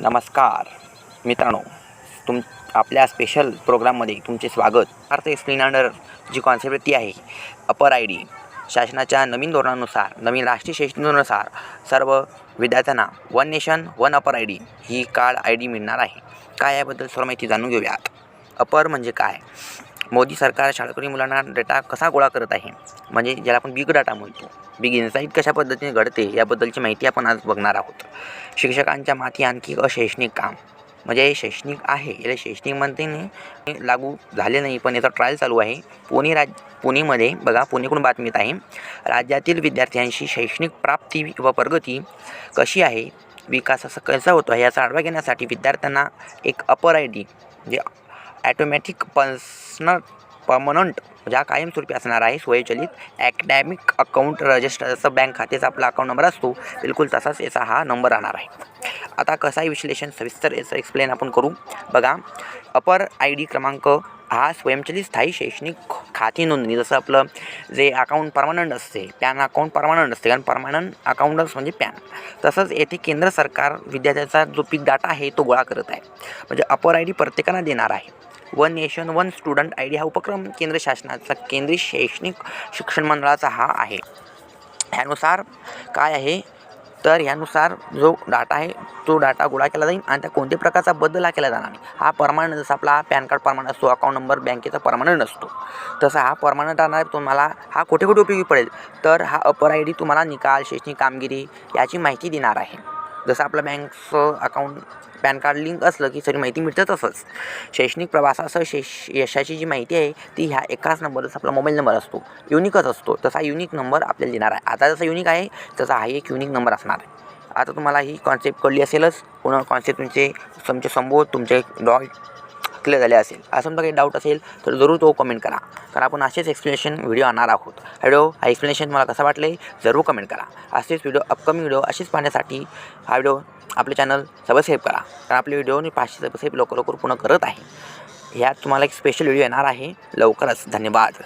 नमस्कार. मित्रांनो तुम आपल्या स्पेशल प्रोग्राममध्ये तुमचे स्वागत. अर्थ एक्सप्लेनर जी कॉन्सेप्ट ती आहे अपर आय डी शासनाच्या नवीन धोरणानुसार नवीन राष्ट्रीय शैक्षणिक धोरणानुसार सर्व विद्यार्थ्यांना one nation one APAAR I D he card I D मिळणार आहे. काय याबद्दल सर्व माहिती जाणून घेऊयात. अपर म्हणजे काय? मोदी सरकार शाळकरी मुलांना डेटा कसा गोळा करत आहे? म्हणजे ज्याला आपण बिग डाटा म्हणतो. बिग इन्साईट कशा पद्धतीने घडते याबद्दलची माहिती आपण आज बघणार आहोत. शिक्षकांच्या माती आणखी अशैक्षणिक काम. म्हणजे हे शैक्षणिक आहे. याला शैक्षणिक म्हणते लागू झाले नाही पण याचा ट्रायल चालू आहे. पुणे राज पुणेमध्ये बघा पुणेकडून बातमीत आहे. राज्यातील विद्यार्थ्यांशी शैक्षणिक प्राप्ती व प्रगती कशी आहे? विकास असा कसा होतो आहे याचा आढावा घेण्यासाठी विद्यार्थ्यांना एक अपर आय डी म्हणजे ॲटोमॅटिक पर्सनल परमनंट म्हणजे ज्या कायमस्वरूपी असणार आहे. स्वयंचलित ॲकॅडमिक अकाउंट रजिस्टर जसं बँक खात्याचा आपला अकाउंट नंबर असतो बिलकुल तसाच याचा हा नंबर राहणार आहे. आता कसाही आहे विश्लेषण सविस्तर याचं एक्सप्लेन आपण करू. बघा अपर आय डी क्रमांक हा स्वयंचलित स्थायी शैक्षणिक खाती नोंदणी. जसं आपलं जे अकाउंट परमानंट असते पॅन अकाउंट परमानंट असते. कारण परमानंट अकाउंटच म्हणजे पॅन तसंच येथे केंद्र सरकार विद्यार्थ्याचा जो पीक डाटा आहे तो गोळा करत आहे. म्हणजे अपर आय डी प्रत्येकाला देणार आहे. One nation one student I D हा उपक्रम केंद्र शासनाचा केंद्रीय शैक्षणिक शिक्षण मंडळाचा हा आहे. ह्यानुसार काय आहे? तर यानुसार जो डाटा आहे तो डाटा गोळा केला जाईल आणि त्या कोणत्या प्रकारचा बदल हा केला जाणार नाही. हा परमानंट जसा आपला पॅन कार्ड परमानंट असतो अकाउंट नंबर बँकेचा परमानंट असतो तसा हा परमानंट राहणार तुम्हाला हा कुठे कुठे उपयोगी पडेल? तर हा अपर आय डी तुम्हाला निकाल शैक्षणिक कामगिरी याची माहिती देणार आहे. जसं आपलं बँकचं अकाउंट पॅन कार्ड लिंक असलं की सगळी माहिती मिळतं तसंच. शैक्षणिक प्रवासासह शैश यशाची जी माहिती आहे ती ह्या एकाच नंबरच आपला मोबाईल नंबर असतो. युनिकच असतो. तसा युनिक नंबर आपल्याला देणार आहे. आता जसा युनिक आहे तसा हा एक युनिक नंबर असणार आहे. आता तुम्हाला ही कॉन्सेप्ट कळली असेलच. पुन्हा कॉन्सेप्ट तुमचे तुमचे संबोध तुमचे डॉट क्लिअर झाले असेल. असं काही डाऊट असेल तर जरूर तो कमेंट करा. कारण आपण असेच एक्सप्लेनेशन व्हिडिओ आणणार आहोत. व्हिडिओ हा एक्सप्लेनेशन मला कसा वाटले जरूर कमेंट करा. असेच व्हिडिओ अपकमिंग व्हिडिओ असेच पाहण्यासाठी हा व्हिडिओ आपले चॅनल सबस्क्राईब करा. कारण आपले व्हिडिओ मी पाचशे सबस्क्राईब लवकर लवकर पूर्ण करत आहे. ह्यात तुम्हाला एक स्पेशल व्हिडिओ येणार आहे. लवकरच. धन्यवाद.